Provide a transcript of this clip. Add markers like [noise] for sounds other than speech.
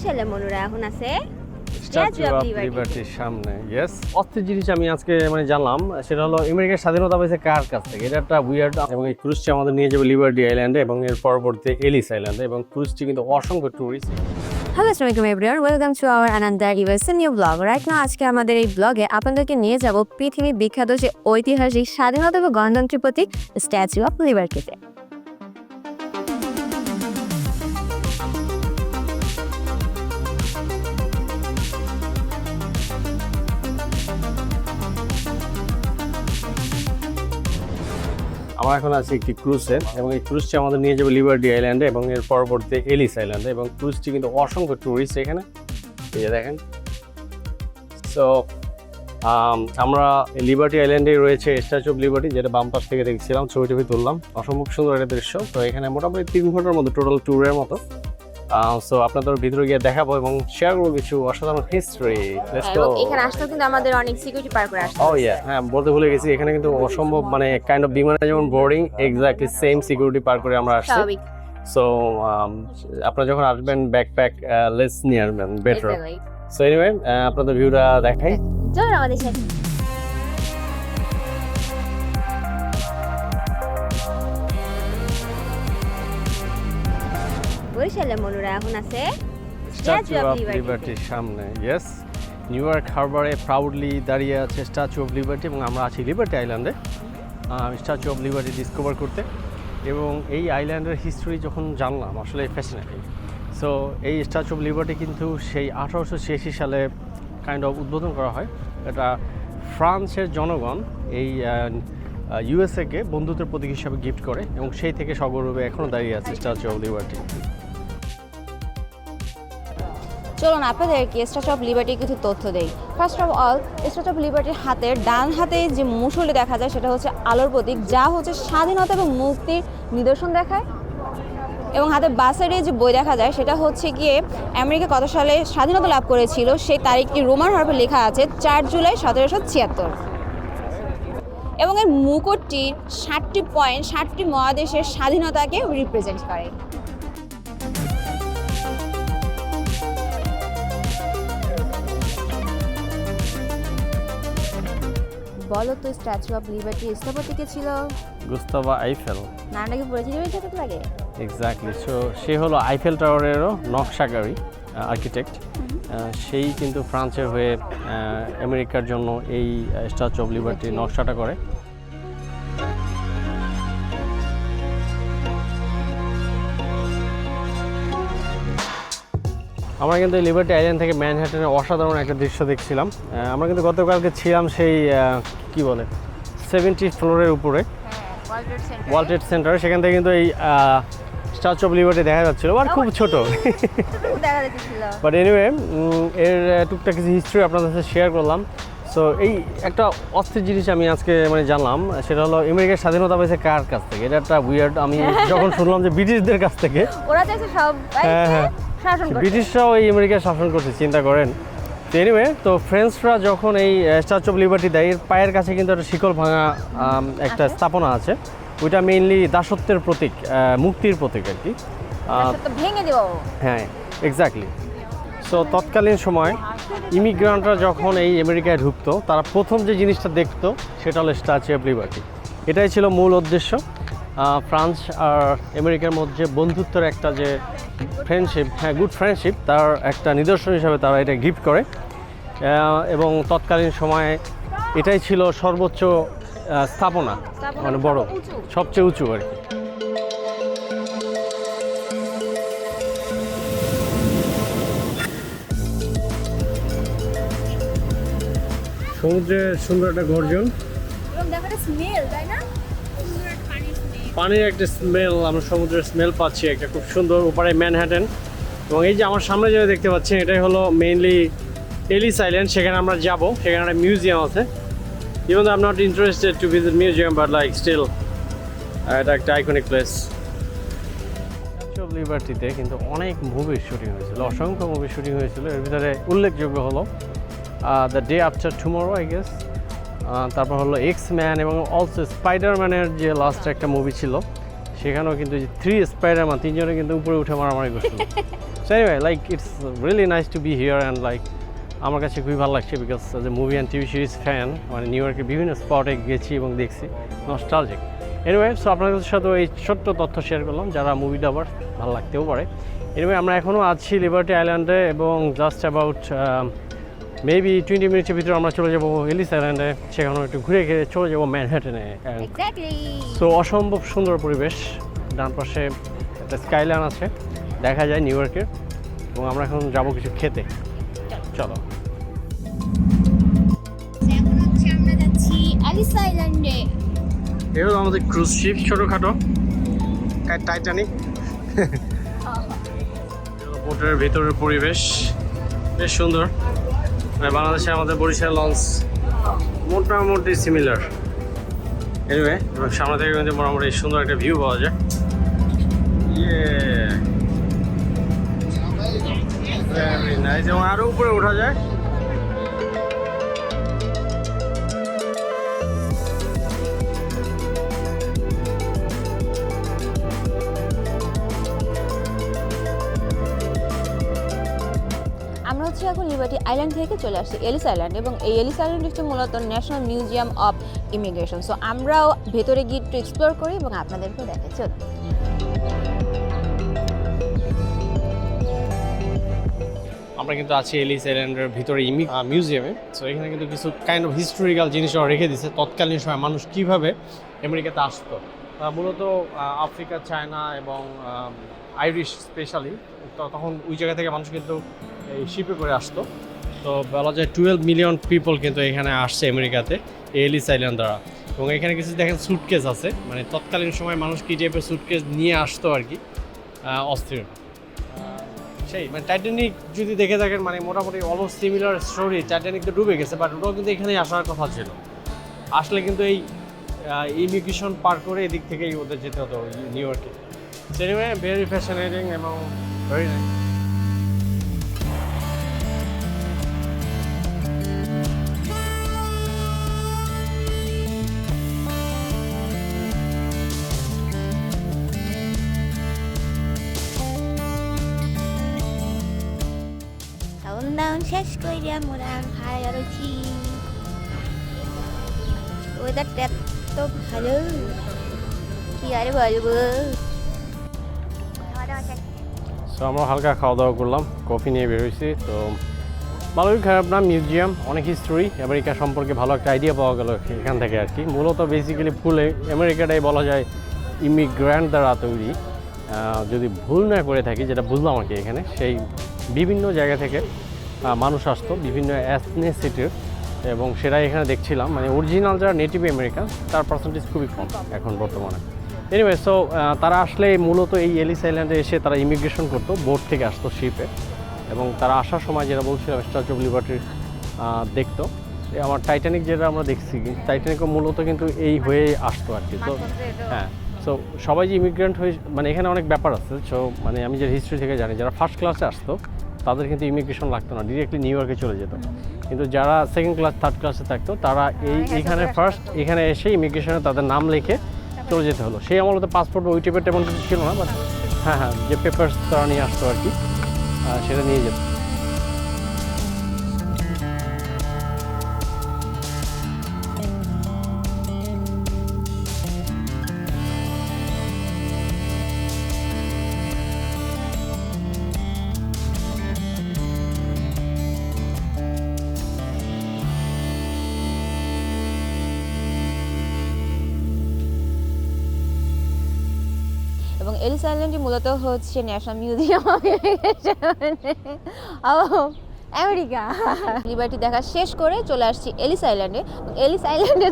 বরিশালে মনুরা এখন আছে স্ট্যাচু অফ লিবার্টির সামনে ইয়েস অস্থির জিনিস আমি আজকে মানে জানলাম সেটা হলো আমেরিকার স্বাধীনতা পেয়েছে কার কাছ থেকে? এটা একটা উইয়ার্ড এবং এই ক্রুজটি আমাদের নিয়ে যাবে লিবার্টি আইল্যান্ডে এবং এর পরবর্তীতে এলিস আইল্যান্ডে এবং ক্রুজটি কিন্তু অসংখ্য ট্যুরিস্ট হ্যালো আসসালামাইকুম everyone welcome to our another US new blog right না আজকে আমাদের এই ব্লগে আপনাদেরকে নিয়ে যাব পৃথিবী বিখ্যাত যে ঐতিহাসিক স্বাধীনতা এবং গণতন্ত্রের প্রতীক স্ট্যাচু অফ লিবার্টিতে আমরা এখন আছি একটি ক্রুজে এবং এই ক্রুজটি আমাদের নিয়ে যাবে লিবার্টি আইল্যান্ডে এবং এর পরবর্তী এলিস আইল্যান্ডে এবং ক্রুজটি কিন্তু অসংখ্য ট্যুরিস্ট এখানে। এই যে দেখেন। সো আমরা লিবার্টি আইল্যান্ডে রয়েছে স্ট্যাচু অফ লিবার্টি যেটা বাম পাশ থেকে দেখছিলাম ছবি টবি তুললাম। অসম্ভব সুন্দর একটা দৃশ্য। তো এখানে মোটামুটি তিন ঘণ্টার মতো টোটাল ট্যুরের মতো। সো আপনাদের ভিতরে গিয়ে দেখাবো এবং শেয়ার করব কিছু অসাধারণ হিস্ট্রি এবং এখানে আসতেও কিন্তু আমাদের অনেক সিকিউরিটি পার করে আসতে ও ইয়া হ্যাঁ বলতে ভুলে গেছি এখানে কিন্তু অসম্ভব মানে কাইন্ড অফ বিমানে যেমন বোর্ডিং এক্স্যাক্টলি সেম সিকিউরিটি পার করে আমরা আসছি। সো আপনারা যখন আসবেন ব্যাকপ্যাক লেস নিয়ে আসবেন বেটার সো এনিওয়ে আপনাদের ভিউটা দেখাই। চলুন আমাদের সাথে। বরিশালে মনুরা এখন আছে। Statue of. লিবার্টির সামনে ইয়েস নিউ ইয়র্ক হারবারে প্রাউডলি দাঁড়িয়ে আছে স্ট্যাচু অফ লিবার্টি এবং আমরা আছি লিবার্টি আইল্যান্ডে স্ট্যাচু অফ লিবার্টি ডিসকভার করতে। এবং এই আইল্যান্ডের হিস্ট্রি যখন জানলাম আসলে ফ্যাসিনেটিং সো এই স্ট্যাচু অফ লিবার্টি কিন্তু সেই আঠারোশো ছিয়াশি সালে কাইন্ড অফ উদ্বোধন করা হয়। এটা ফ্রান্সের জনগণ এই ইউএসএকে বন্ধুত্বের প্রতীক হিসাবে গিফট করে এবং সেই থেকে সগৌরবে এখনও দাঁড়িয়ে আছে স্ট্যাচু অফ লিবার্টি চলুন আপনাদেরকে স্ট্যাচু অফ লিবার্টির কিছু তথ্য দেই? First of all Statue of লিবার্টির হাতের ডান হাতে যে মুসলি দেখা যায়, সেটা হচ্ছে আলোর প্রতীক, যা হচ্ছে স্বাধীনতা এবং মুক্তির নিদর্শন দেখায়। এবং হাতে বাসের যে বই দেখা যায়, সেটা হচ্ছে গিয়ে আমেরিকা কত সালে স্বাধীনতা লাভ করেছিল, সেই তারিখটি রোমান হরফে লেখা আছে চার জুলাই সতেরোশো ছিয়াত্তর। এবং এর মুকুটটি ষাটটি পয়েন্ট ষাটটি মহাদেশের স্বাধীনতাকে রিপ্রেজেন্ট করে। বলো তো স্ট্যাচু অফ লিবার্টি স্থপতি কে ছিল? Gustave Eiffel. নামটা কি পরিচিত হয়ে যেতে লাগে এক্স্যাক্টলি সো সে হলো আইফেল টাওয়ারেরও নকশাকারী আর্কিটেক্ট সেই কিন্তু ফ্রান্সের হয়ে আমেরিকার জন্য এই স্ট্যাচু অফ লিবার্টির নকশাটা করে। আমরা কিন্তু লিবার্টি আইল্যান্ড থেকে ম্যানহাটনের অসাধারণ একটা দৃশ্য দেখছিলাম। আমরা কিন্তু গতকালকে ছিলাম সেই কি বলে সেভেন্টি ফ্লোরের উপরে। ওয়ার্ল্ড ট্রেড সেন্টার সেখান থেকে কিন্তু এই স্ট্যাচু অফ লিবার্টি দেখা যাচ্ছিল আর খুব ছোট। বাট এনিওয়ে এর টুকটাক কিছু হিস্ট্রি আপনাদের সাথে শেয়ার করলাম। সো এই একটা অস্থির জিনিস আমি আজকে মানে জানলাম সেটা হলো আমেরিকার স্বাধীনতা পেয়েছে কার কাছ থেকে? এটা একটা উইয়ার্ড আমি [laughs] যখন শুনলাম যে ব্রিটিশদের কাছ থেকে। ওরা সব হ্যাঁ, হ্যাঁ। শাসন ব্রিটিশরাও এই আমেরিকা শাসন করছে চিন্তা করেন। এনিওয়ে তো ফ্রেঞ্চরা যখন এই স্ট্যাচু অফ লিবার্টি দেয় এর পায়ের কাছে কিন্তু একটা শিকল ভাঙা একটা স্থাপনা আছে। ওইটা মেইনলি দাসত্বের প্রতীক মুক্তির প্রতীক আর কি। হ্যাঁ এক্স্যাক্টলি সো তৎকালীন সময় ইমিগ্রান্টরা যখন এই আমেরিকায় ঢুকতো তারা প্রথম যে জিনিসটা দেখতো সেটা হলো স্ট্যাচু অফ লিবার্টি এটাই ছিল মূল উদ্দেশ্য। ফ্রান্স আর আমেরিকার মধ্যে বন্ধুত্বের একটা যে ফ্রেন্ডশিপ হ্যাঁ গুড ফ্রেন্ডশিপ তার একটা নিদর্শন হিসাবে তারা এটা গিফট করে। এবং তৎকালীন সময়ে এটাই ছিল সর্বোচ্চ স্থাপনা মানে বড় সবচেয়ে উঁচু। আর কি। সমুদ্রের সুন্দর একটা গর্জন। এবং দেখো স্মেল তাই না? পানির একটা স্মেল আমরা সমুদ্রের স্মেল পাচ্ছি একটা খুব সুন্দর উপরে ম্যানহ্যাটেন এবং এই যে আমার সামনে যেটা দেখতে পাচ্ছেন, এটাই হলো মেইনলি এলিস আইল্যান্ড সেখানে আমরা যাব। সেখানে একটা মিউজিয়াম আছে। Even I am not interested to visit museum but like still এটা একটা আইকনিক প্লেস লিবার্টিতে কিন্তু অনেক মুভির শুটিং হয়েছিল, অসংখ্য মুভির শুটিং হয়েছিল। এর ভিতরে উল্লেখযোগ্য হলো the day after tomorrow I guess তারপর হলো এক্স ম্যান এবং অলসো স্পাইডারম্যানের যে লাস্ট একটা মুভি ছিল সেখানেও কিন্তু যে থ্রি স্পাইডারম্যান তিনজনে কিন্তু উপরে উঠে মারামারি করছিল। So anyway like it's really nice to be here and like আমার কাছে খুবই ভালো লাগছে because as a movie and TV series fan মানে নিউ ইয়র্কের বিভিন্ন স্পটে গেছি এবং দেখছি নস্টালজিক এনিওয়ে সো আপনাদের সাথেও এই ছোট্ট তথ্য শেয়ার করলাম যারা মুভি ডাবার ভালো লাগতেও পারে। এনিওয়ে আমরা এখনও আছি লিবার্টি আইল্যান্ডে এবং জাস্ট অ্যাবাউট মেবি টোয়েন্টি মিনিটের ভিতরে আমরা চলে যাব এলিস আইল্যান্ডে সেখানেও একটু ঘুরে ঘিরে চলে যাব ম্যানহাটনে সো অসম্ভব সুন্দর পরিবেশ। ডান পাশে একটা স্কাইলাইন আছে। দেখা যায় নিউ ইয়র্কের এবং আমরা এখন যাব কিছু খেতে। চলো। হলো আমাদের ক্রুজ শিপ ছোটোখাটো। টাইটানিক বোটের ভেতরের পরিবেশ। বেশ সুন্দর। বাংলাদেশে আমাদের বরিশাল লঞ্চ মোটামুটি সিমিলার এনিওয়ে এবং সামনে থেকে কিন্তু মোটামুটি সুন্দর একটা ভিউ পাওয়া যায়। ইয়ে. এবং আরও উপরে ওঠা যায়। হচ্ছে এখন লিবার্টি আইল্যান্ড থেকে চলে আসছে এলিস আইল্যান্ড এবং এই এলিস আইল্যান্ড হচ্ছে মূলত National Museum of Immigration. So আমরাও ভেতরে গিয়ে একটু এক্সপ্লোর করি এবং আপনাদেরকেও দেখাই। আমরা কিন্তু আছি এলিস আইল্যান্ডের ভিতরে মিউজিয়ামে সো এখানে কিন্তু কিছু কাইন্ড অফ হিস্টোরিক্যাল জিনিস রেখে দিছে। তৎকালীন সময় মানুষ কীভাবে আমেরিকাতে আসতো। মূলত আফ্রিকা, চায়না এবং আইরিশ স্পেশালি তখন ওই জায়গা থেকে মানুষ কিন্তু এই শিপে করে আসতো। তো বলা যায় টুয়েলভ মিলিয়ন পিপল কিন্তু এখানে আসছে আমেরিকাতে এলিস আইল্যান্ড দ্বারা। এবং এখানে কিছু দেখেন সুটকেস আছে। মানে তৎকালীন সময় মানুষ কি টাইপের সুটকেস নিয়ে আসতো আর কি? অস্থির। সেই মানে টাইটানিক যদি দেখে থাকেন মানে মোটামুটি অলমোস্ট সিমিলার স্টোরি টাইটানিক তো ডুবে গেছে বাট ওটাও কিন্তু এখানেই আসার কথা ছিল। আসলে কিন্তু এই ইমিগ্রেশন পার করে এদিক থেকেই ওদের যেতে হতো নিউ ইয়র্কে সেনিওয়ে ভেরি ফ্যাশনেটিং এবং ভেরি দাওন শেষ কইরা মোরা খাই আরছি ওয়েদারটা এত ভালো কি আর সো আমরা হালকা খাওয়া দাওয়া করলাম কফি নিয়ে বেরোইছি তো ভালোই খারাপ না মিউজিয়াম, অনেক হিস্টোরি আমেরিকা সম্পর্কে ভালো একটা আইডিয়া পাওয়া গেল এখান থেকে আর কি। মূলত বেসিক্যালি ফুলে আমেরিকাটাই বলা যায় ইমিগ্র্যান্ট দ্বারা তৈরি যদি ভুল না করে থাকি, যেটা বুঝলাম আর কি এখানে, সেই বিভিন্ন জায়গা থেকে মানুষ আসতো বিভিন্ন অ্যাথনেসিটির এবং সেটাই এখানে দেখছিলাম মানে অরিজিনাল যারা নেটিভ আমেরিকান তার পার্সেন্টেজ খুবই কম এখন বর্তমানে। এনিওয়ে সো তারা আসলে মূলত এই এলিস আইল্যান্ডে এসে তারা ইমিগ্রেশন করতো বোট থেকে আসতো শিপে এবং তারা আসার সময় যেটা বলছিলাম স্ট্যাচু অফ লিবার্টির দেখতো। আমার টাইটানিক যেটা আমরা দেখছি টাইটানিকও মূলত কিন্তু এই হয়ে আসতো আর কি। তো হ্যাঁ সো সবাই যে ইমিগ্রেন্ট হয়ে মানে এখানে অনেক ব্যাপার আছে। সো মানে আমি যে হিস্ট্রি থেকে জানি যারা ফার্স্ট ক্লাসে আসতো তাদের কিন্তু ইমিগ্রেশন লাগতো না ডিরেক্টলি নিউ ইয়র্কে চলে যেত। কিন্তু যারা সেকেন্ড ক্লাস থার্ড ক্লাসে থাকতো তারা এই এখানে ফার্স্ট এখানে এসে ইমিগ্রেশনে তাদের নাম লিখে চলে যেতে হলো। সেই আমলতে পাসপোর্ট ওই টাইপের তেমন কিছু ছিল না বাট হ্যাঁ হ্যাঁ যে পেপার্স তারা নিয়ে আসতো আর কি সেটা নিয়ে যেত। এবং এলিস আইল্যান্ডটি মূলত হচ্ছে ন্যাশনাল মিউজিয়াম আমেরিকা। লিবার্টি দেখা শেষ করে চলে আসছি এলিস আইল্যান্ডে এলিস আইল্যান্ডে